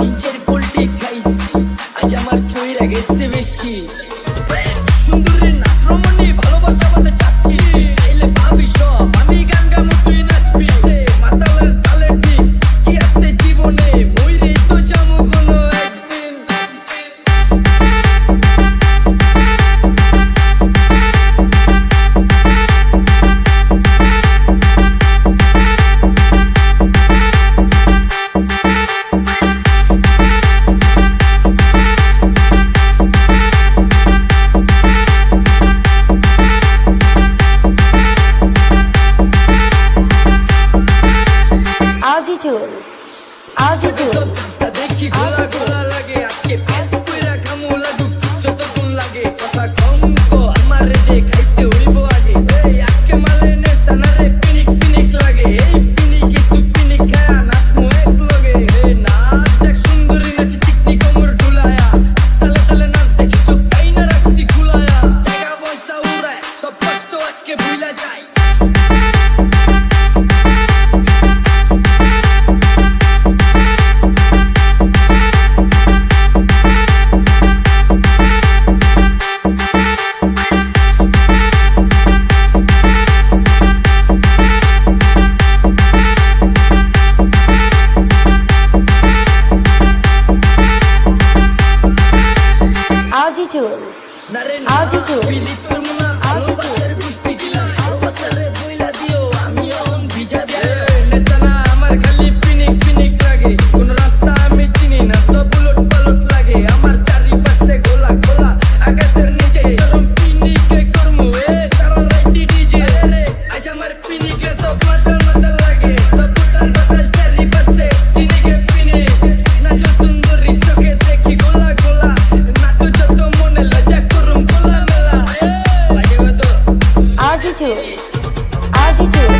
নিজের পোল্ট্রি খাইছি আজ আমার চইরা বেশি। জুল আজ জুল Altitude. Altitude. Altitude. do it.